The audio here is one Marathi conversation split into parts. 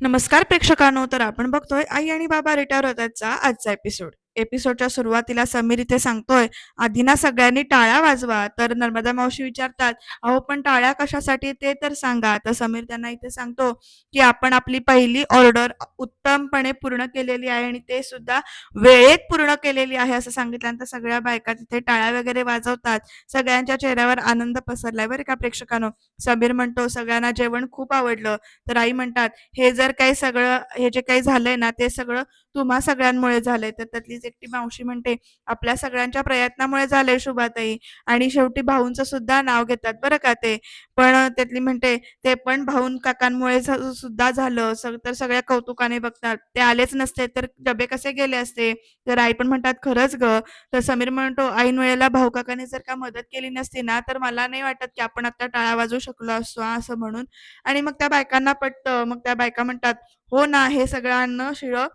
नमस्कार प्रेक्षकांनो. तर आपण बघतोय आई आणि बाबा रिटायर होतातचा आजचा एपिसोड एपिसोडच्या सुरुवातीला समीर इथे सांगतोय आधी ना सगळ्यांनी टाळ्या वाजवा. तर नर्मदा मावशी विचारतात अहो पण टाळ्या कशासाठी ते तर सांगा. तर समीर त्यांना इथे सांगतो की आपण आपली पहिली ऑर्डर उत्तमपणे पूर्ण केलेली आहे आणि ते सुद्धा वेळेत पूर्ण केलेली आहे असं सांगितल्यानंतर सगळ्या बायका तिथे टाळ्या वगैरे वाजवतात. सगळ्यांच्या चेहऱ्यावर आनंद पसरलाय बरं का प्रेक्षकांनो. समीर म्हणतो सगळ्यांना जेवण खूप आवडलं. तर आई म्हणतात हे जर काही सगळं हे जे काही झालंय ना ते सगळं तुम्हा सगळ्यांमुळे झालंय. तर त्यातली एकटी मावशी म्हणते आपल्या सगळ्यांच्या प्रयत्नामुळे झालंय शुभाताई. आणि शेवटी भाऊंचं सुद्धा नाव घेतात बरं का ते? पण त्यातली म्हणते ते पण भाऊन काकांमुळे सुद्धा झालं. तर सगळ्या कौतुकाने बघतात. ते आलेच नसते तर डबे कसे गेले असते? तर आई पण म्हणतात खरंच ग. तर समीर म्हणतो ऐन वेळेला भाऊ काकाने जर का मदत केली नसती ना तर मला नाही वाटत की आपण आता टाळा वाजू शकलो असतो असं म्हणून. आणि मग त्या बायकांना पटतं. मग त्या बायका म्हणतात हो ना हे सगळं अन्न शिळं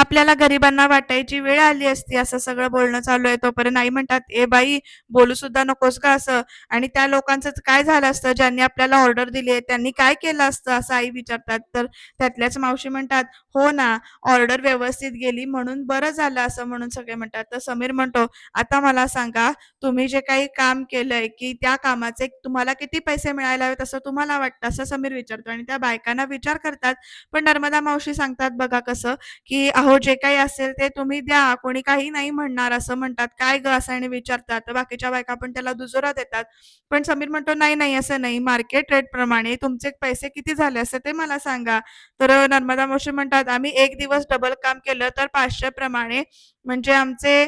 आपल्याला गरिबांना वाटायची वेळ आली असती असं सगळं बोलणं चालू आहे. तोपर्यंत आई म्हणतात ए बाई बोलू सुद्धा नकोस का असं. आणि त्या लोकांचं काय झालं असतं? ज्यांनी आपल्याला ऑर्डर दिली आहे त्यांनी काय केलं असतं? असं आई विचारतात. तर त्यातल्याच मावशी म्हणतात हो ना ऑर्डर व्यवस्थित गेली म्हणून बरं झालं असं म्हणून सगळे म्हणतात. तर समीर म्हणतो आता मला सांगा तुम्ही जे काही काम केलंय की त्या कामाचे तुम्हाला किती पैसे मिळायला हवेत असं तुम्हाला वाटतं? असं समीर विचारतो. आणि त्या बायकांना विचार करतात. पण नर्मदा मावशी सांगतात बघा कसं की अहो हो, जे काही असेल ते तुम्ही द्या. कोणी काही नाही म्हणणार असं म्हणतात. काय ग असं आणि विचारतात. बाकीच्या बायका पण त्याला दुजोरा देतात. पण समीर म्हणतो नाही नाही असं नाही. मार्केट रेट प्रमाणे तुमचे पैसे किती झाले असते ते मला सांगा. तर नर्मदा मोशी म्हणतात आम्ही एक दिवस डबल काम केलं तर पाचशे प्रमाणे म्हणजे आमचे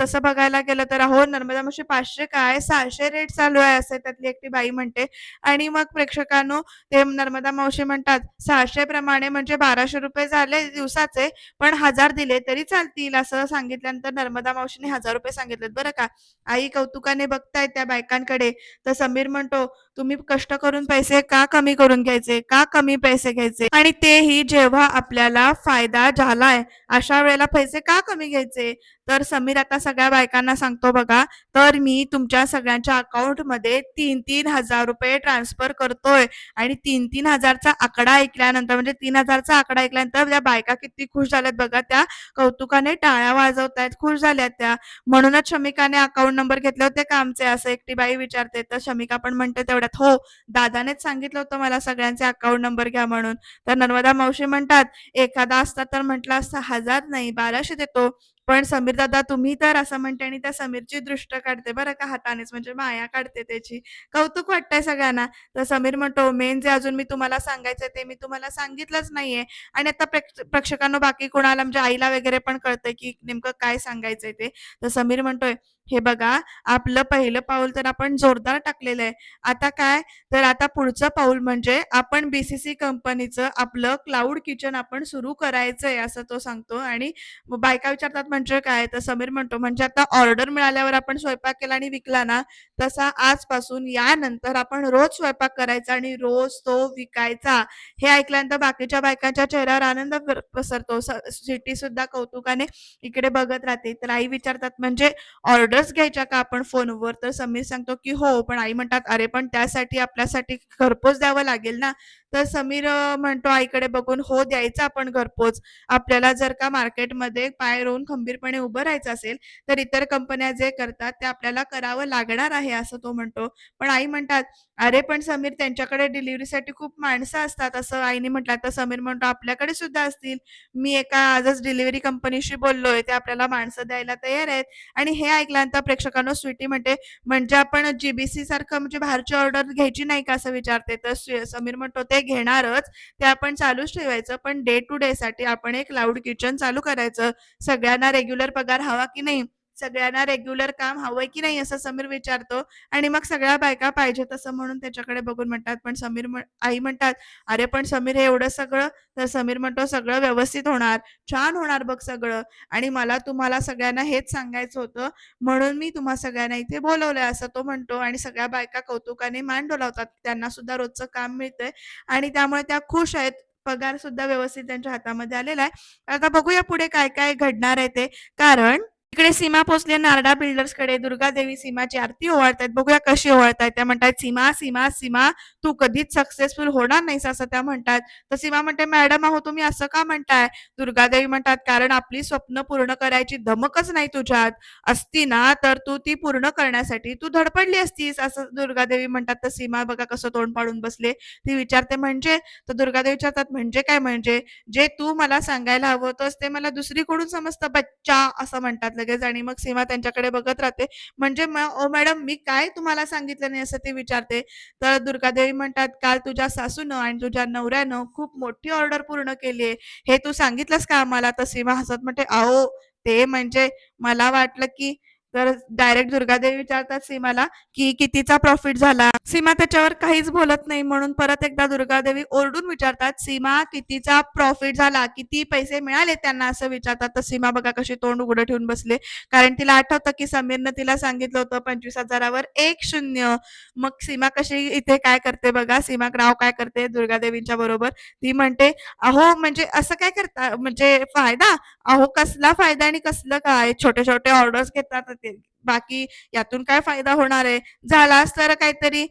तसं बघायला गेलं तर अहो नर्मदा मावशी पाचशे काय? सहाशे रेट चालू आहे असे त्यातली एकटी बाई म्हणते. आणि मग प्रेक्षकांनो ते नर्मदा मावशी म्हणतात सहाशे प्रमाणे म्हणजे बाराशे रुपये झाले दिवसाचे पण हजार दिले तरी चालतील असं सांगितल्यानंतर नर्मदा मावशीने हजार रुपये सांगितलेत. बरं का? आई कौतुकाने बघतायत त्या बायकांकडे. तर समीर म्हणतो तुम्ही कष्ट करून पैसे का कमी करून घ्यायचे? का कमी पैसे घ्यायचे? आणि तेही जेव्हा आपल्याला फायदा झालाय अशा वेळेला पैसे का कमी घ्यायचे तर समीर आता सगळ्या बायकांना सांगतो बघा तर मी तुमच्या सगळ्यांच्या अकाउंटमध्ये तीन तीन हजार रुपये ट्रान्सफर करतोय. आणि तीन तीन हजारचा आकडा ऐकल्यानंतर म्हणजे तीन हजारचा आकडा ऐकल्यानंतर त्या बायका किती खुश झाल्यात बघा त्या कौतुकाने टाळ्या वाजवतायत खुश झाल्यात त्या. म्हणूनच शमिकाने अकाउंट नंबर घेतले होते का आमचे असं एकटी बाई विचारते तर शमिका पण म्हणते तेवढ्यात हो दादानेच सांगितलं होतं मला सगळ्यांचे अकाउंट नंबर घ्या म्हणून. तर नर्मदा मावशी म्हणतात एखादा असता तर म्हटलं असता हजार नाही बाराशे देतो. पण समीर दादा तुम्ही तर असं म्हणते आणि त्या समीरची दृष्ट काढते बरं का हातानेच म्हणजे माया काढते त्याची. कौतुक वाटतंय सगळ्यांना. तर समीर म्हणतो मेन जे अजून मी तुम्हाला सांगायचं ते मी तुम्हाला सांगितलंच नाहीये. आणि आता प्रेक्षकांना बाकी कोणाला म्हणजे आईला वगैरे पण कळतंय की नेमकं काय सांगायचंय ते. तर समीर म्हणतोय हे बघा आपलं पहिलं पाऊल तर आपण जोरदार टाकलेलं आहे. आता काय? तर आता पुढचं पाऊल म्हणजे आपण बीसीसी कंपनीचं आपलं क्लाउड किचन आपण सुरू करायचंय असं तो सांगतो. आणि बायका विचारतात म्हणजे काय? तर समीर म्हणतो म्हणजे आता ऑर्डर मिळाल्यावर आपण स्वयंपाक केला आणि विकला ना तसा आजपासून यानंतर आपण रोज स्वयंपाक करायचा आणि रोज तो विकायचा. हे ऐकल्यानंतर बाकीच्या बायकांच्या चेहऱ्यावर आनंद पसरतो. सिटी सुद्धा कौतुकाने इकडे बघत राहते. तर आई विचारतात म्हणजे ऑर्डर ऑर्डर्स घ्यायच्या का आपण फोनवर? तर समीर सांगतो की हो पण आई म्हणतात अरे पण त्यासाठी आपल्यासाठी घरपोच द्यावं लागेल ना? तर समीर म्हणतो आईकडे बघून हो द्यायचं आपण घरपोच. आपल्याला जर का मार्केटमध्ये पाय रोवून खंबीरपणे उभं राहायचं असेल तर इतर कंपन्या जे करतात ते आपल्याला करावं लागणार आहे असं तो म्हणतो. पण आई म्हणतात अरे पण समीर त्यांच्याकडे डिलिव्हरीसाठी खूप माणसं असतात असं आईने म्हटलं. तर समीर म्हणतो आपल्याकडे सुद्धा असतील. मी एका आजच डिलिव्हरी कंपनीशी बोललोय ते आपल्याला माणसं द्यायला तयार आहेत. आणि हे ऐकलं ऐकल्यानंतर प्रेक्षकांना स्वीटी म्हणते म्हणजे आपण जीबीसी सारखं म्हणजे बाहेरची ऑर्डर घ्यायची नाही का असं विचारते. तर समीर म्हणतो ते घेणारच ते आपण चालूच ठेवायचं पण डे टू डे साठी आपण एक क्लाउड किचन चालू करायचं. सगळ्यांना रेग्युलर पगार हवा की नाही? सगळ्यांना रेग्युलर काम हवंय की नाही असं समीर विचारतो. आणि मग सगळ्या बायका पाहिजे तसं म्हणून त्याच्याकडे बघून म्हणतात पण समीर आई म्हणतात अरे पण समीर हे एवढं सगळं तर समीर म्हणतो सगळं व्यवस्थित होणार छान होणार बघ सगळं. आणि मला तुम्हाला सगळ्यांना हेच सांगायचं होतं म्हणून मी तुम्हा सगळ्यांना इथे बोलवलंय असं तो म्हणतो. आणि सगळ्या बायका कौतुकाने मान डोलावतात. त्यांना सुद्धा रोजचं काम मिळतंय. आणि त्यामुळे त्या खुश आहेत. पगार सुद्धा व्यवस्थित त्यांच्या हातामध्ये आलेला आहे. आता बघूया पुढे काय काय घडणार आहे ते. कारण इकडे सीमा पोहोचली नारडा बिल्डर्सकडे दुर्गादेवी सीमाची आरती ओवाळतायत. बघूया कशी ओवाळतायत. त्या म्हणतात "सीमा, सीमा, सीमा, तू कधीच सक्सेसफुल होणार नाहीस," असं त्या म्हणतात. तर सीमा म्हणते, "मॅडम अहो तुम्ही असं का म्हणताय?" दुर्गादेवी म्हणतात, "कारण आपली स्वप्न पूर्ण करायची धमकच नाही तुझ्यात. असती ना, तर तू ती पूर्ण करण्यासाठी तू धडपडली असतीस," असं दुर्गादेवी म्हणतात. तर सीमा बघा कसं तोंड पाडून बसले. ती विचारते, "म्हणजे?" तर दुर्गादेवी विचारतात, "म्हणजे काय म्हणजे? जे तू मला सांगायला हवं होतंस ते मला दुसरीकडून समजतं बच्चा," असं म्हणतात लगेच आणि मग सीमा त्यांच्याकडे बघत राहते. "म्हणजे ओ मॅडम मी काय तुम्हाला सांगितलं नाही?" असं ती विचारते. तर दुर्गादेवी म्हणतात, "काल तुझ्या सासूनं आणि तुझ्या नवऱ्यानं खूप मोठी ऑर्डर पूर्ण केली आहे. हे तू सांगितलंस का आम्हाला?" तर सीमा हसत म्हणते, "अहो, ते म्हणजे मला वाटलं की" तर डायरेक्ट दुर्गादेवी विचारतात सीमाला, की "कितीचा प्रॉफिट झाला?" सीमा त्याच्यावर काहीच बोलत नाही म्हणून परत एकदा दुर्गादेवी ओरडून विचारतात, "सीमा कितीचा प्रॉफिट झाला? किती पैसे मिळाले त्यांना?" असं विचारतात. तर सीमा बघा कशी तोंड उघडं ठेवून बसले. कारण तिला आठवतं की समीरनं तिला सांगितलं होतं 25,000वर 1-0. मग सीमा कशी इथे काय करते बघा, सीमा राव काय करते दुर्गादेवींच्या बरोबर. ती म्हणते, "अहो म्हणजे असं काय करता? म्हणजे फायदा? अहो कसला फायदा आणि कसलं काय? छोटे-छोटे ऑर्डर्स घेतात ते. बाकी यातून काय फायदा होणार आहे? झालाच तर काहीतरी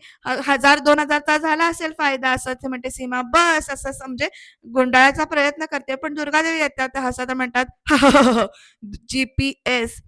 हजार दोन हजारचा झाला असेल फायदा." असं म्हणते. सीमा बस असं म्हणजे गुंडाळायचा प्रयत्न करते. पण दुर्गादेवी येतात हसत म्हणतात, "जी-पी-एस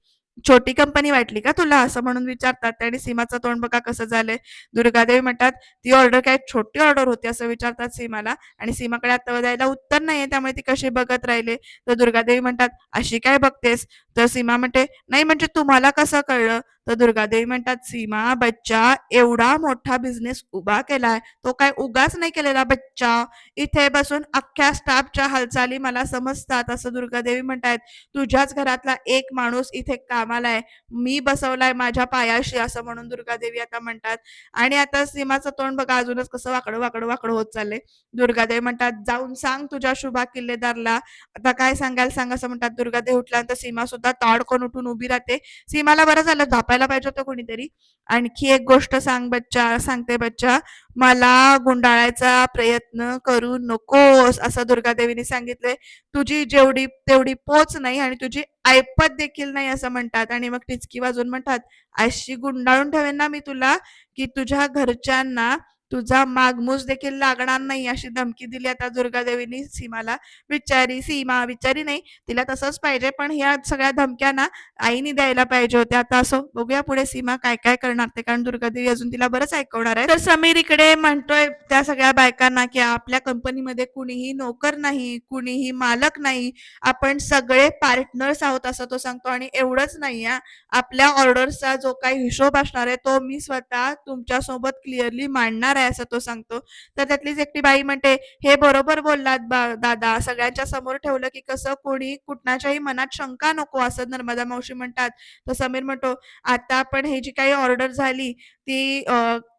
छोटी कंपनी वाटली का तुला?" असं म्हणून विचारतात आणि सीमाचं तोंड बघा कसं झालंय. दुर्गादेवी म्हणतात, "ती ऑर्डर काय छोटी ऑर्डर होती?" असं विचारतात सीमाला आणि सीमाकडे आता द्यायला उत्तर नाहीये त्यामुळे ती कशी बघत राहिले. तर दुर्गादेवी म्हणतात, "अशी काय बघतेस?" तर सीमा म्हणते, "नाही म्हणजे तुम्हाला कसं कळलं?" तर दुर्गादेवी म्हणतात, "सीमा बच्चा एवढा मोठा बिझनेस उभा केलाय, तो काय उगाच नाही केलेला बच्चा. इथे बसून अख्ख्या स्टाफच्या हालचाली मला समजतात." असं दुर्गादेवी म्हणतायत. "तुझ्याच घरातला एक माणूस इथे कामाला आहे. मी बसवलाय माझ्या पायाशी," असं म्हणून दुर्गादेवी आता म्हणतात. आणि आता सीमाचं तोंड बघा अजूनच कसं वाकडं, वाकडं, वाकडं होत चाललंय. दुर्गादेवी म्हणतात, "जाऊन सांग तुझ्या शुभा किल्लेदारला." आता काय सांगायला सांग असं म्हणतात. दुर्गादेवी उठल्यानंतर सीमा सुद्धा ताडकोन उठून उभी राहते. सीमाला बरं झालं धापायला पाहिजे होतं कोणीतरी. "आणखी एक गोष्ट सांग बच्चा सांगते बच्चा, मला गुंडाळायचा प्रयत्न करू नकोस," असं दुर्गादेवीने सांगितलंय. "तुझी जेवढी तेवढी पोच नाही आणि तुझी ऐपत देखील नाही," असं म्हणतात आणि मग टिचकी वाजून म्हणतात, "अशी गुंडाळून ठेवेन ना मी तुला, की तुझ्या घरच्यांना तुझा मागमूस देखील लागणार नाही," अशी धमकी दिली आता दुर्गादेवीनी सीमाला. विचारी सीमा, विचारी नाही तिला तसंच पाहिजे, पण ह्या सगळ्या धमक्या ना आईने द्यायला पाहिजे होत्या. आता असो बघूया पुढे सीमा काय-काय करणार ते, कारण दुर्गादेवी अजून तिला बरंच ऐकवणार आहे. तर समीर इकडे म्हणतोय त्या सगळ्या बायकांना, की आपल्या कंपनीमध्ये कुणीही नोकर नाही, कुणीही मालक नाही. आपण सगळे पार्टनर्स आहोत असं तो सांगतो आणि एवढंच नाही आपल्या ऑर्डरचा जो काही हिशोब असणार आहे, तो मी स्वतः तुमच्यासोबत क्लिअरली मांडणार आहे असं तो सांगतो. तर त्यातलीच एकटी बाई म्हणते, "हे बरोबर बोललात बा दादा. सगळ्यांच्या समोर ठेवलं की कसं कोणी कुठणाच्याही मनात शंका नको," असं नर्मदा मावशी म्हणतात. तर समीर म्हणतो, "आता आपण हे जी काही ऑर्डर झाली ती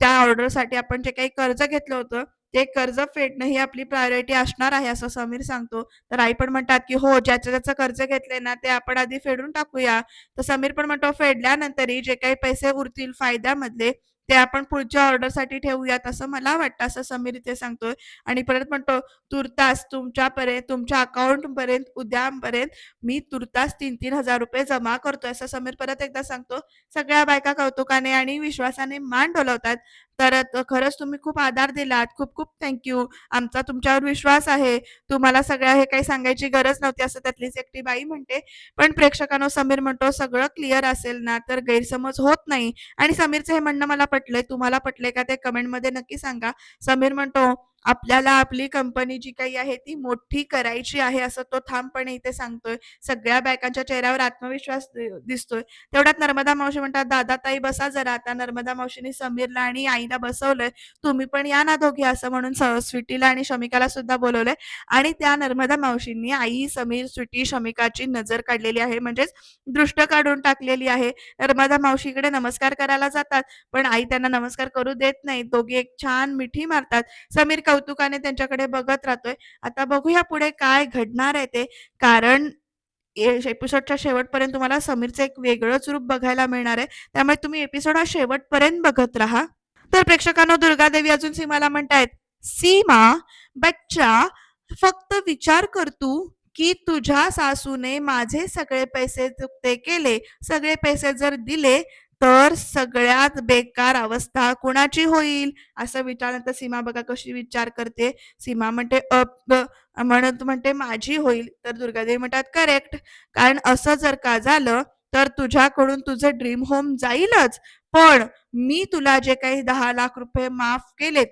त्या ऑर्डरसाठी आपण जे काही कर्ज घेतलं होतं, ते कर्ज फेडणं ही आपली प्रायोरिटी असणार आहे," असं समीर सांगतो. तर आई पण म्हणतात, की "हो, ज्याचं-ज्याचं कर्ज घेतलंय ना, ते आपण आधी फेडून टाकूया." तर समीर पण म्हणतो, "फेडल्यानंतरही जे काही पैसे उरतील फायद्यामधले, ते आपण पुढच्या ऑर्डरसाठी ठेवूयात असं मला वाटतं," असं समीर इथे सांगतोय. आणि परत म्हणतो, "तुर्तास तुमच्यापर्यंत तुमच्या अकाउंटपर्यंत उद्यापर्यंत मी तुर्तास तीन तीन हजार रुपये जमा करतोय," असं समीर परत एकदा सांगतो. सगळ्या बायका कौतुकाने आणि विश्वासाने मान डोलवतात. तर खरंच तुम्ही खूप आधार दिलात. खूप-खूप थँक्यू आमचा तुमच्यावर विश्वास आहे. तुम्हाला सगळं हे काही सांगायची गरज नव्हती, असं त्यातलीच एकटी बाई म्हणते. पण प्रेक्षकांनो समीर म्हणतो, "सगळं क्लिअर असेल ना, तर गैरसमज होत नाही." आणि समीरचं हे म्हणणं मला पटलंय. तुम्हाला पटलंय का ते कमेंटमध्ये नक्की सांगा. समीर म्हणतो, "आपल्याला आपली कंपनी जी काही आहे ती मोठी करायची आहे," असं तो ठामपणे इथे सांगतोय. सगळ्या बायकांच्या चेहऱ्यावर आत्मविश्वास दिसतोय. तेवढ्यात नर्मदा मावशी म्हणतात, "दादा ताई बसा जरा." आता नर्मदा मावशीने समीरला आणि आईला बसवलंय. "तुम्ही पण या ना दोघी," असं म्हणून स्वीटीला आणि शमिकाला सुद्धा बोलवलंय आणि त्या नर्मदा मावशींनी आई, समीर, स्वीटी, शमिकाची नजर काढलेली आहे. म्हणजेच दृष्ट काढून टाकलेली आहे. नर्मदा मावशीकडे नमस्कार करायला जातात, पण आई त्यांना नमस्कार करू देत नाही. दोघी एक छान मिठी मारतात. समीर कौतुकाने त्यांच्याकडे बघत राहतोय. आता बघूया पुढे काय घडणार आहे ते. कारण एपिसोडच्या शेवटपर्यंत तुम्हाला समीरचं एक वेगळंच रूप बघायला मिळणार आहे. त्यामुळे तुम्ही एपिसोड हा शेवटपर्यंत बघत राहा. तर प्रेक्षकांनो दुर्गादेवी अजून सीमाला म्हणतायत, "सीमा, बच्चा, फक्त विचार कर तू, की तुझ्या सासूने माझे सगळे पैसे चुकते केले सगळे पैसे जर दिले तर सगळ्यात बेकार अवस्था कुणाची होईल? असं विचारल्यानंतर सीमा बघा कशी विचार करते. सीमा म्हणते अप म्हणत म्हणते माझी होईल. तर दुर्गादेवी म्हणतात करेक्ट. कारण असं जर का झालं तर तुझ्याकडून तुझं ड्रीम होम जाईलच. पण मी तुला जे काही दहा लाख रुपये माफ केलेत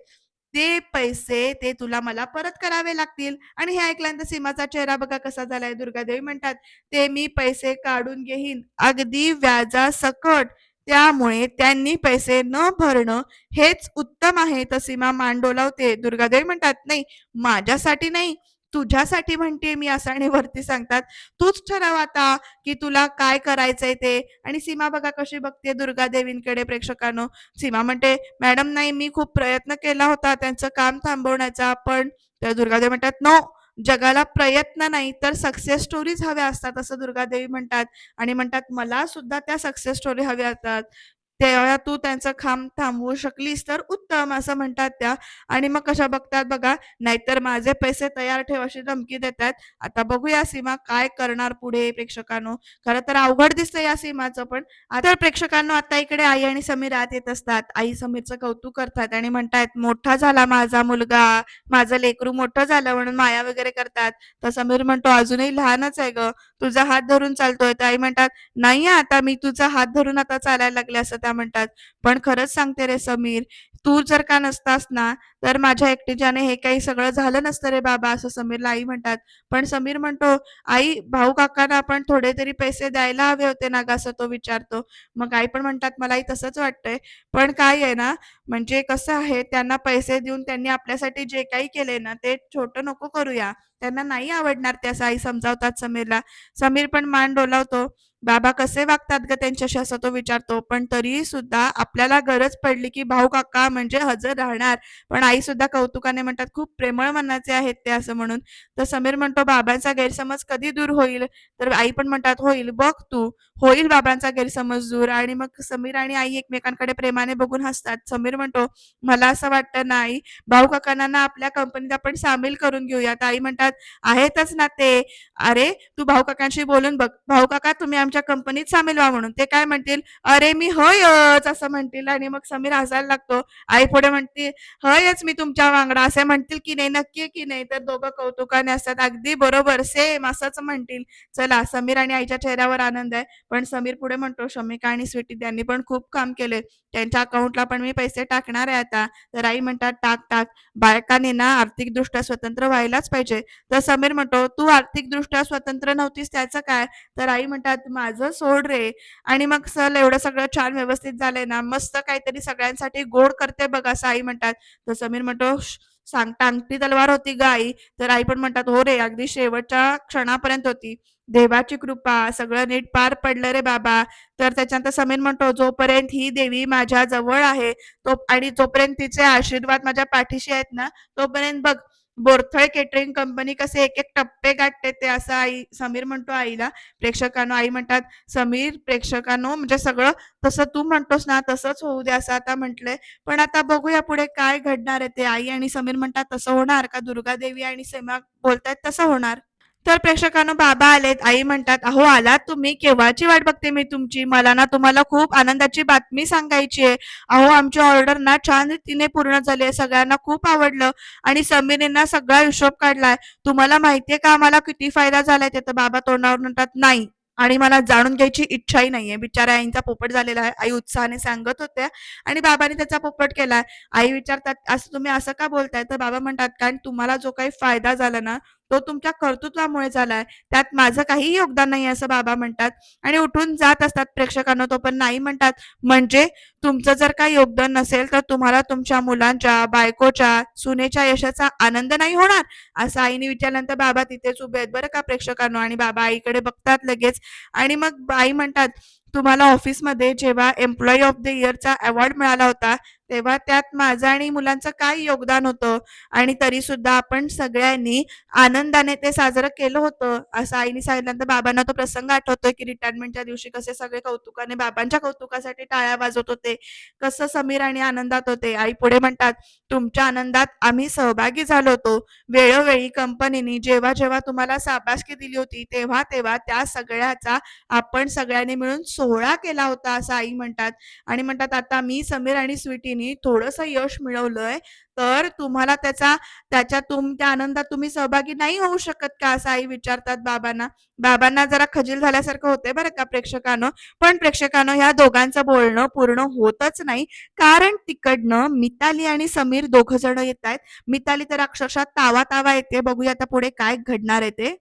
ते पैसे ते तुला मला परत करावे लागतील. आणि हे ऐकल्यानंतर सीमाचा चेहरा बघा कसा झालाय. दुर्गादेवी म्हणतात ते मी पैसे काढून घेईन. अगदी व्याजा सकट त्यामुळे त्यांनी पैसे न भरणं हेच उत्तम आहे तर सीमा मान डोलावते दुर्गादेवी म्हणतात नाही माझ्यासाठी नाही तुझ्यासाठी म्हणते मी असं आणि वरती सांगतात. तूच ठरव आता की तुला काय करायचंय ते. आणि सीमा बघा कशी बघते दुर्गादेवींकडे प्रेक्षकांनो. सीमा म्हणते मॅडम नाही मी खूप प्रयत्न केला होता त्यांचं काम थांबवण्याचा पण त्या दुर्गादेवी म्हणतात नो जगाला प्रयत्न नाही तर सक्सेस स्टोरीज हव्या असतात असं दुर्गादेवी म्हणतात. आणि म्हणतात मला सुद्धा त्या सक्सेस स्टोरी हव्या असतात. तेव्हा तू त्यांचं खांब थांबवू शकलीस तर उत्तम असं म्हणतात त्या. आणि मग कशा बघतात बघा नाहीतर माझे पैसे तयार ठेव अशी धमकी देतात. आता बघूया सीमा काय करणार पुढे प्रेक्षकांनो. खरं तर अवघड दिसतं या सीमाचं पण. आता प्रेक्षकांनो आता इकडे आई आणि समीर आत येत असतात. आई समीरचं कौतुक करतात आणि म्हणतात मोठा झाला माझा मुलगा. माझं लेकरू मोठं झालं म्हणून माया वगैरे करतात. तर समीर म्हणतो अजूनही लहानच आहे ग. तुझा हात धरून चालतोय. तर आई म्हणतात नाही आता मी तुझा हात धरून आता चालायला लागले असं त्या म्हणतात. पण खरंच सांगते रे समीर तू जर का नसतास ना तर माझ्या एकटीच्याने हे काही सगळं झालं नसतं रे बाबा असं समीरला आई म्हणतात. पण समीर म्हणतो आई भाऊ काकांना आपण थोडे तरी पैसे द्यायला हवे होते ना ग असं तो विचारतो. मग आई पण म्हणतात मलाही तसंच वाटतंय. पण काय आहे ना म्हणजे कसं आहे त्यांना पैसे देऊन त्यांनी आपल्यासाठी जे काही केले ना ते छोटं नको करूया. त्यांना नाही आवडणार ते असं आई समजावतात समीरला. समीर पण मान डोलावतो. बाबा कसे वागतात ग त्यांच्याशी असं तो विचारतो. पण तरी सुद्धा आपल्याला गरज पडली की भाऊ काका म्हणजे हजर राहणार. पण आई सुद्धा कौतुकाने म्हणतात खूप प्रेमळ मनाचे आहेत ते असं म्हणून. तर समीर म्हणतो बाबांचा गैरसमज कधी दूर होईल? तर आई पण म्हणतात होईल. बघ तू. होईल बाबांचा गैरसमज दूर. आणि मग समीर आणि आई एकमेकांकडे प्रेमाने बघून हसतात. समीर म्हणतो मला असं वाटतं ना आई भाऊ काकांना आपल्या कंपनीत आपण सामील करून घेऊयात आई म्हणतात आहेतच ना ते. अरे तू भाऊ काकांशी बोलून बघ. भाऊ काका तुम्ही आमच्या कंपनीत सामील व्हा म्हणून. ते काय म्हणतील? अरे मी हयच असं म्हणतील आणि मग समीर हसायला लागतो. आई पुढे म्हणते हयच मी तुमच्या वांगडा. असे म्हणतील की नाही? नक्की की नाही? तर दोघं कौतुकाने असतात. अगदी बरोबर सेम असंच म्हणतील. चला समीर आणि आईच्या चेहऱ्यावर आनंद आहे. पण समीर पुढे म्हणतो शमिका आणि स्वीटी त्यांनी पण खूप काम केले. त्यांच्या अकाउंटला पण मी पैसे टाकणार आहे आता. तर आई म्हणतात टाक टाक. बायकाने ना आर्थिकदृष्ट्या स्वतंत्र व्हायलाच पाहिजे. तर समीर म्हणतो तू आर्थिकदृष्ट्या स्वतंत्र नव्हतीस त्याचं काय? तर आई म्हणतात माझं सोड रे. आणि मग सल एवढं सगळं छान व्यवस्थित झालंय ना मस्त काहीतरी सगळ्यांसाठी गोड करते बघ असं आई म्हणतात. तर समीर म्हणतो सांग सांगता तलवार होती ग आई. तर आई पण म्हणतात हो रे अगदी शेवटच्या क्षणापर्यंत होती. देवाची कृपा सगळं नीट पार पडलं रे बाबा. तर त्याच्यानंतर समीर म्हणतो जोपर्यंत ही देवी माझ्या जवळ आहे तो आणि जोपर्यंत तिचे आशीर्वाद माझ्या पाठीशी आहेत ना तोपर्यंत बघ बोरथळ केटरिंग कंपनी कसे एक एक टप्पे गाठते ते असं आई समीर म्हणतो आईला. प्रेक्षकांनो आई म्हणतात समीर प्रेक्षकांनो म्हणजे सगळं तसं तू म्हणतोस ना तसंच होऊ दे असं आता म्हटलंय. पण आता बघूया पुढे काय घडणार आहे ते. आई आणि समीर म्हणतात तसं होणार का? दुर्गादेवी आणि सेमा बोलतायत तसं होणार. तर प्रेक्षकांनो बाबा आलेत. आई म्हणतात अहो आलात तुम्ही? केव्हाची वाट बघते मी तुमची? मला ना तुम्हाला खूप आनंदाची बातमी सांगायची आहे. अहो आमची ऑर्डर ना छान रीतीने पूर्ण झाली आहे. सगळ्यांना खूप आवडलं आणि समीरने ना सगळा हिशोब काढलाय. तुम्हाला माहितीये का आम्हाला किती फायदा झालाय? ते तर बाबा तोंडावर म्हणतात नाही. आणि मला जाणून घ्यायची इच्छाही नाहीये. बिचारा आईंचा पोपट झालेला आहे. आई उत्साहाने सांगत होत्या आणि बाबांनी त्याचा पोपट केलाय. आई विचारतात असं तुम्ही असं का बोलताय? तर बाबा म्हणतात कारण तुम्हाला जो काही फायदा झाला ना तो तुमच्या कर्तृत्वामुळे झालाय. त्यात माझं काही योगदान नाही असं बाबा म्हणतात. आणि उठून जात असतात प्रेक्षकांना तो पण नाही म्हणतात. म्हणजे तुमचं जर काही योगदान नसेल तर तुम्हाला तुमच्या मुलांच्या बायकोच्या सुनेच्या यशाचा आनंद नाही होणार असं आईने विचारल्यानंतर बाबा तिथेच उभे आहेत बरं का प्रेक्षकांनो? आणि बाबा आईकडे बघतात लगेच. आणि मग आई म्हणतात तुम्हाला ऑफिसमध्ये जेव्हा एम्प्लॉई ऑफ द इयरचा अवॉर्ड मिळाला होता तेव्हा त्यात माझं आणि मुलांचं काय योगदान होतं? आणि तरी सुद्धा आपण सगळ्यांनी आनंदाने ते साजरं केलं होतं. असं आईने सांगितल्यानंतर बाबांना तो प्रसंग आठवतोय की रिटायरमेंटच्या दिवशी कसे सगळे कौतुकाने बाबांच्या कौतुकासाठी टाळ्या वाजवत होते. कसं समीर आणि आनंदात होते. आई पुढे म्हणतात तुमच्या आनंदात आम्ही सहभागी झालो होतो. वेळोवेळी कंपनीने जेव्हा जेव्हा तुम्हाला शाबासकी दिली होती तेव्हा तेव्हा त्या सगळ्याचा आपण सगळ्यांनी मिळून सोहळा केला होता असं आई म्हणतात. आणि म्हणतात आता मी समीर आणि स्वीटीनी थोडंसं यश मिळवलंय तर तुम्हाला त्याचा त्याच्या तुम त्या आनंदात तुम्ही सहभागी नाही होऊ शकत का असं आई विचारतात बाबांना. बाबांना जरा खजील झाल्यासारखं होते बरं का प्रेक्षकानं. पण प्रेक्षकानं ह्या दोघांचं बोलणं पूर्ण होतच नाही. कारण तिकडनं मिताली आणि समीर दोघ जण येत आहेत मिताली तर अक्षरशः तावा तावा येते. बघूया आता पुढे काय घडणार आहे ते.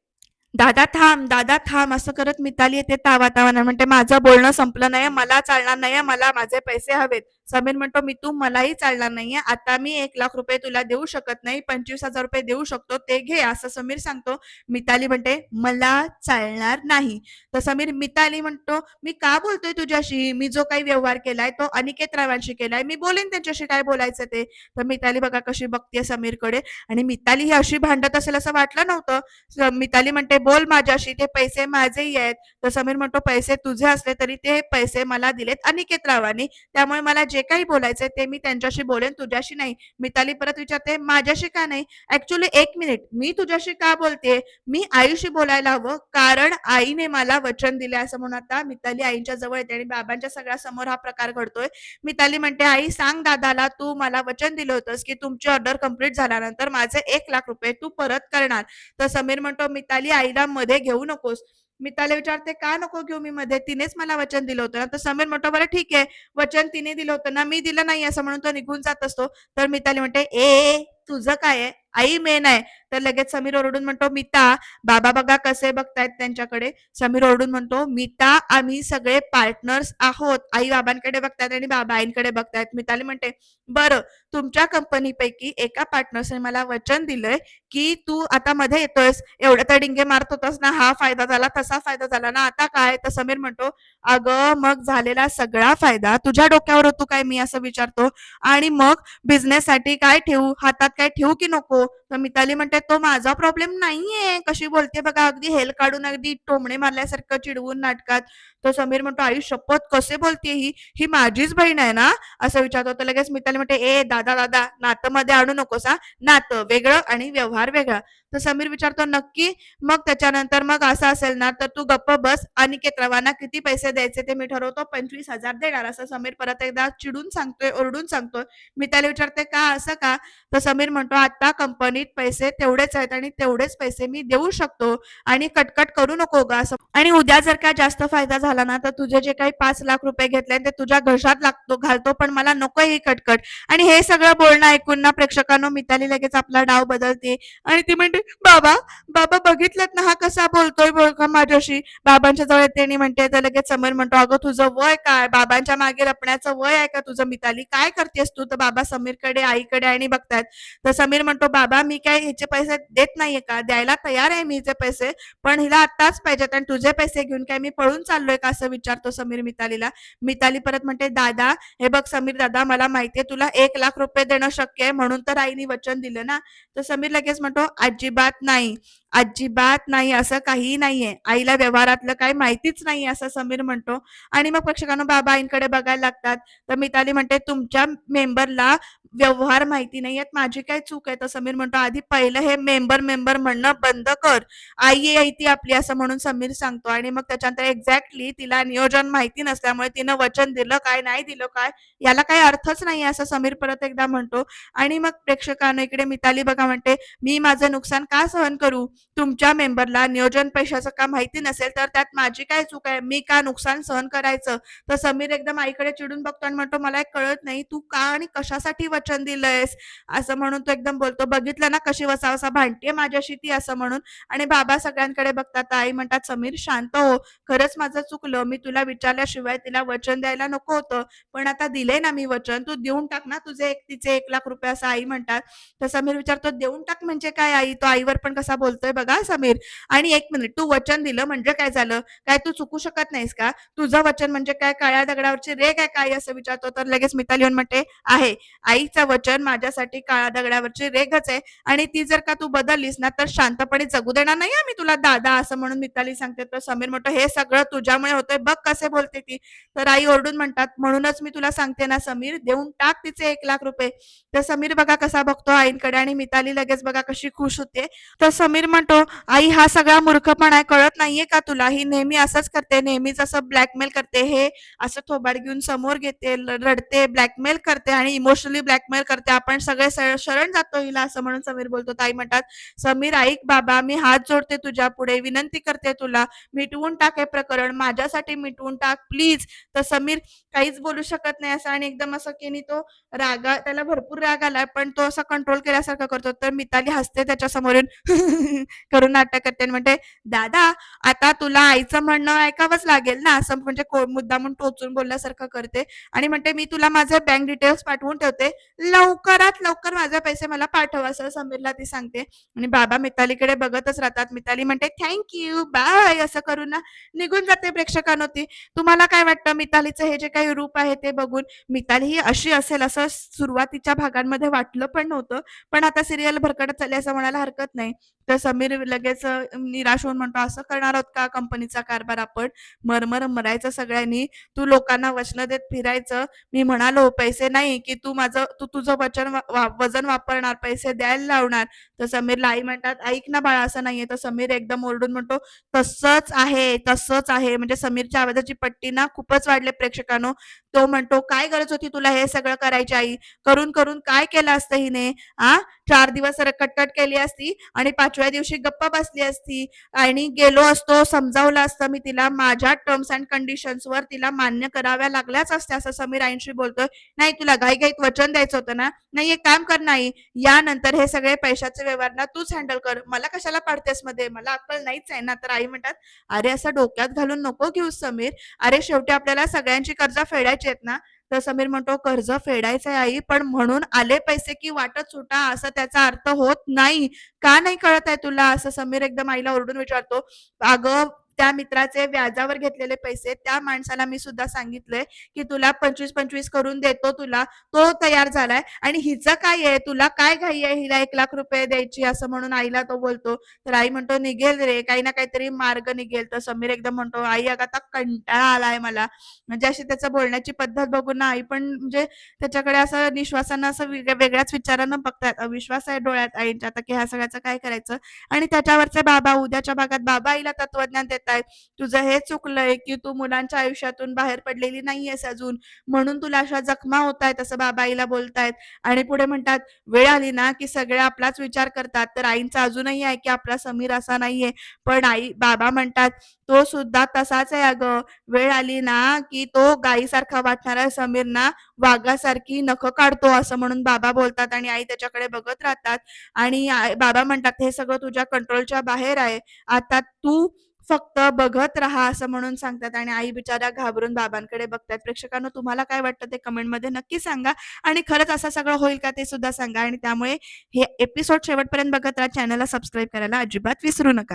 दादा थांब दादा थांब असं करत मिताली येते तावा तावाना म्हणते माझं बोलणं संपलं नाही मला चालणार नाही मला माझे पैसे हवेत. समीर म्हणतो मी तू मलाही चालणार नाहीये आता मी एक लाख रुपये तुला देऊ शकत नाही पंचवीस हजार रुपये देऊ शकतो ते घे असं समीर सांगतो. मिताली म्हणते मला चालणार नाही. तर समीर मिताली म्हणतो मी का बोलतोय तुझ्याशी? मी जो काही व्यवहार केलाय तो अनिकेत रावांशी केलाय. मी बोलेन त्यांच्याशी काय बोलायचं ते. तर मिताली बघा कशी बघते समीरकडे. आणि मिताली ही अशी भांडत असेल असं वाटलं नव्हतं. मिताली म्हणते बोल माझ्याशी ते पैसे माझेही आहेत. तर समीर म्हणतो पैसे तुझे असले तरी ते पैसे मला दिलेत अनिकेत रावांनी त्यामुळे मला जे काही बोलायचंय ते मी त्यांच्याशी बोलेन तुझ्याशी नाही. मिताली परत विचारते माझ्याशी का नाही? ऍक्च्युली एक मिनिट मी तुझ्याशी का बोलते मी आईशी बोलायला हवं. कारण आईने मला वचन दिले असं म्हणून आता मिताली आईच्या जवळ येते आणि बाबांच्या सगळ्या समोर हा प्रकार घडतोय. मिताली म्हणते आई सांग दादाला तू मला वचन दिलं होतंस की तुमची ऑर्डर कंप्लीट झाल्यानंतर माझे एक लाख रुपये तू परत करणार. तर समीर म्हणतो मिताली आई आईला मध्ये घेऊ नकोस. मिताली विचारते का नको घेऊ मी मध्ये? तिनेच मला वचन दिलं होतं ना. तर समीर म्हणतो बरं ठीक आहे. वचन तिने दिलं होतं ना. मी दिलं नाही असं म्हणून तो निघून जात असतो. तर मिताली म्हणते ए तुझं काय आहे? आई मेन आहे. तर लगेच समीर ओरडून म्हणतो मिता बाबा बघा कसे बघतायत त्यांच्याकडे. समीर ओरडून म्हणतो मिता आम्ही सगळे पार्टनर्स आहोत. आई बाबांकडे बघतायत आणि बाबा आईंकडे बघतायत. मिताली म्हणते बरं तुमच्या कंपनीपैकी एका पार्टनर्सने मला वचन दिलंय की तू आता मध्ये येतोयस. एवढे तर डिंगे मारत होतास ना हा फायदा झाला तसा फायदा झाला ना आता काय? तर समीर म्हणतो अगं मग झालेला सगळा फायदा तुझ्या डोक्यावर होतो काय? मी असं विचारतो. आणि मग बिझनेससाठी काय ठेवू? हातात काय ठेवू की नको? तर मिताली म्हणते तो माझा प्रॉब्लेम नाहीये. कशी बोलते बघा अगदी हेल काढून अगदी टोमणे मारल्यासारखं चिडवून नाटकात. तो समीर म्हणतो आई शपथ कसे बोलते ही? ही माझीच बहीण आहे ना? असं विचारतो. तर लगेच मिताली म्हणते ए दादा दादा नातं मध्ये आणू नकोस हा. नातं वेगळं आणि व्यवहार वेगळा. तर समीर विचारतो नक्की? मग त्याच्यानंतर मग असं असेल ना तर तू गप्प बस. अनिकेत रवाना किती पैसे द्यायचे ते मी ठरवतो. पंचवीस हजार देणार. असं समीर परत एकदा चिडून सांगतोय ओरडून सांगतोय. मिताली विचारते का? असं का? तर समीर म्हणतो आता कंपनीत पैसे तेवढेच आहेत आणि तेवढेच पैसे मी देऊ शकतो आणि कटकट करू नको ग. असं आणि उद्या जर का जास्त फायदा झाला ना तर तुझे जे काही पाच लाख रुपये घेतले ते तुझ्या घशात लागतो घालतो पण मला नको ही कटकट. आणि हे सगळं बोलणं ऐकून ना प्रेक्षकांनो मिताली लगेच आपला डाव बदलते. आणि ती म्हणते बाबा बाबा बघितलं ना हा कसा बोलतोय बोल का माझ्याशी? बाबांच्या जवळ येते आणि म्हणते तर लगेच समोर म्हणतो अगं तुझं वय काय? बाबांच्या मागे लपण्याचं वय आहे का तुझं मिताली? काय करतेस तू? तर बाबा समीरकडे आईकडे आणि बघतायत. तर समीर म्हणतो बाबा मी काय ह्याचे पैसे देत नाहीये का? द्यायला तयार आहे मी हिचे पैसे पण हिला आत्ताच पाहिजेत आणि तुझे पैसे घेऊन काय मी पळून चाललोय का? असं विचारतो समीर मितालीला. मिताली परत म्हणते दादा हे बघ समीर दादा मला माहितीये तुला एक लाख रुपये देणं शक्य आहे म्हणून तर आईने वचन दिलं ना. तर समीर लगेच म्हणतो आजी अजिबात नाही अजिबात नाही असं काहीही नाहीये. आईला व्यवहारातलं काही माहितीच नाही असं समीर म्हणतो. आणि मग प्रेक्षकांना बाबा आईंकडे बघायला लागतात. तर मिताली म्हणते तुमच्या मेंबरला व्यवहार माहिती नाही आहेत माझी काय चूक आहे? तर समीर म्हणतो आधी पहिलं हे मेंबर मेंबर म्हणणं बंद कर. आई आई ती आपली असं म्हणून समीर सांगतो. आणि मग त्याच्यानंतर एक्झॅक्टली तिला नियोजन माहिती नसल्यामुळे तिनं वचन दिलं काय नाही दिलं काय याला काही अर्थच नाही असं समीर परत एकदा म्हणतो. आणि मग प्रेक्षकांना इकडे मिताली बघा म्हणते मी माझं नुकसान का सहन करू? तुमच्या मेंबरला नियोजन पैशाचं का माहिती नसेल तर त्यात माझी काय चूक आहे? मी का नुकसान सहन करायचं? तर समीर एकदम आईकडे चिडून बघतो आणि म्हणतो मला कळत नाही तू का आणि कशासाठी वचन दिलंयस? असं म्हणून तो एकदम बोलतो बघितलं ना कशी वसावसा भांडतीये माझ्याशी ती असं म्हणून. आणि बाबा सगळ्यांकडे बघतात आई म्हणतात समीर शांत हो. खरंच माझं चुकलं. मी तुला विचारल्याशिवाय तिला वचन द्यायला नको होतं. पण आता दिले ना मी वचन. तू देऊन टाक ना तुझे एक तिचे एक लाख रुपये असं आई म्हणतात. तर समीर विचारतो देऊन टाक म्हणजे काय आई? तो आईवर पण कसा बोलतोय? बघतोय बघा समीर. आणि एक मिनिट तू वचन दिलं म्हणजे काय झालं? काय तू चुकू शकत नाहीस का? तुझं वचन म्हणजे काय? काळ्या दगडावरची रेग आहे काय असं विचारतो तर लगेच मिताली येऊन म्हणते आहे. आईचं वचन माझ्यासाठी काळ्या दगडावरची रेगच आहे. आणि ती जर का तू बदललीस ना तर शांतपणे जगू देणार नाही मी तुला दादा असं म्हणून मिताली सांगते. तर समीर म्हणतो हे सगळं तुझ्यामुळे होतंय. बघ कसे बोलते ती. तर आई ओरडून म्हणतात म्हणूनच मी तुला सांगते ना समीर देऊन टाक तिचे एक लाख रुपये. तर समीर बघा कसा बघतो आईंकडे आणि मिताली लगेच बघा कशी खुश होते. तर समीर म्हणतो आई हा सगळा मूर्खपणा आहे कळत नाहीये का तुला? ही नेहमी असंच करते नेहमीच असं ब्लॅकमेल करते हे असं थोबाड घेऊन समोर घेते रडते ब्लॅकमेल करते आणि इमोशनली ब्लॅकमेल करते. आपण सगळे शरण जातो हिला असं म्हणून समीर बोलतो. ताई म्हणतात समीर ऐक बाबा मी हात जोडते तुझ्या पुढे विनंती करते तुला मिटवून टाक हे प्रकरण माझ्यासाठी मिटवून टाक प्लीज. तर समीर काहीच बोलू शकत नाही असं आणि एकदम असं की तो रागा त्याला भरपूर राग आलाय पण तो असा कंट्रोल केल्यासारखं करतो. तर मिताली हसते त्याच्या समोरून करून नाटक करते. म्हणते दादा आता तुला आईचं म्हणणं ऐकावंच लागेल ना. असं म्हणजे मुद्दा म्हणून टोचून बोलल्यासारखं करते. आणि म्हणते मी तुला माझे बँक डिटेल्स पाठवून ठेवते. लवकरात लवकर माझे पैसे मला पाठव असं समीरला ती सांगते. आणि बाबा मितालीकडे बघतच राहतात. मिताली म्हणते थँक्यू बाय असं करून ना निघून जाते प्रेक्षकांवरती तुम्हाला काय वाटतं? मितालीचं हे जे काही रूप आहे ते बघून मिताली ही अशी असेल असं सुरुवातीच्या भागांमध्ये वाटलं पण नव्हतं. पण आता सिरियल भरकटत चालली असं म्हणायला हरकत नाही. तर समीर लगेच निराश होऊन म्हणतो असं करणार आहोत का कंपनीचा कारभार आपण? मरमर मरायचं सगळ्यांनी. तू लोकांना वचन देत फिरायचं. मी म्हणालो पैसे नाही की तू माझं तू तुझं वचन वजन वापरणार पैसे द्यायला लावणार. तर समीरला आई म्हणतात ऐक ना बाळा असं नाहीये. तर समीर एकदम ओरडून म्हणतो तसंच आहे तसंच आहे. म्हणजे समीरच्या आवाजाची पट्टी ना खूपच वाढले प्रेक्षकांनो. तो म्हणतो काय गरज होती तुला हे सगळं करायची आई? करून करून काय केलं असतं हिने? आ? चार दिवस र- कटकट केली असती आणि पाचव्या दिवशी गप्पा बसली असती. आणि गेलो असतो समजावलं असतं मी तिला माझ्या टर्म्स अँड कंडिशन्स वर तिला मान्य कराव्या लागल्याच असत्या असं समीर आईंशी बोलतोय. नाही तुला घाईघाईत वचन द्यायचं होतं ना? नाही एक काम कर नाही यानंतर हे सगळे पैशाचे व्यवहार ना तूच हँडल कर. मला कशाला पाडतेस मध्ये? मला अक्कल नाहीच आहे ना तर आई म्हणतात अरे असं डोक्यात घालून नको घेऊ समीर. अरे शेवटी आपल्याला सगळ्यांची कर्ज फेडायची आहेत ना? तर समीर म्हणतो कर्ज फेडायचं आहे आई पण म्हणून आले पैसे की वाटत सुटा असं त्याचा अर्थ होत नाही. का नाही कळत आहे तुला? असं समीर एकदम आईला ओरडून विचारतो. अगं त्या मित्राचे व्याजावर घेतलेले पैसे त्या माणसाला मी सुद्धा सांगितलंय की तुला पंचवीस पंचवीस करून देतो तुला तो तयार झालाय आणि हिचं काय आहे? तुला काय घाई आहे? हिला एक लाख रुपये द्यायची असं म्हणून आईला तो बोलतो. तर आई म्हणतो निघेल रे काही ना काहीतरी मार्ग निघेल. तर समीर एकदम म्हणतो आई अगं आता कंटाळा आलाय मला. म्हणजे अशी त्याचं बोलण्याची पद्धत बघून ना आई पण म्हणजे त्याच्याकडे असं निश्वासानं असं वेगळ्या- वेगळ्याच विचारानं बघतात. विश्वास आहे डोळ्यात आईच्या आता की ह्या सगळ्याचं काय करायचं? आणि त्याच्यावरचे बाबा उद्याच्या भागात बाबा आईला तत्वज्ञान देत आहेत. तुझं हे चुकलंय की तू मुलांच्या आयुष्यातून बाहेर पडलेली नाहीयेस अजून. म्हणून तुला अशा जखमा होत आहेत असं बाबा आईला बोलतायत. आणि पुढे म्हणतात वेळ आली ना की सगळे आपलाच विचार करतात. तर आईंचा अजूनही आहे की आपला समीर असा नाहीये. पण आई बाबा म्हणतात तो सुद्धा तसाच आहे अगं. वेळ आली ना की तो गायीसारखा वाटणारा समीर ना वाघासारखी नख काढतो असं म्हणून बाबा बोलतात आणि आई त्याच्याकडे बघत राहतात. आणि बाबा म्हणतात हे सगळं तुझ्या कंट्रोलच्या बाहेर आहे. आता तू फक्त बघत राहा असं म्हणून सांगतात आणि आई बिचारा घाबरून बाबांकडे बघतात. प्रेक्षकांना तुम्हाला काय वाटतं ते कमेंटमध्ये नक्की सांगा आणि खरंच असं सगळं होईल का ते सुद्धा सांगा आणि त्यामुळे हे एपिसोड शेवटपर्यंत बघत राहा. चॅनलला सबस्क्राईब करायला अजिबात विसरू नका.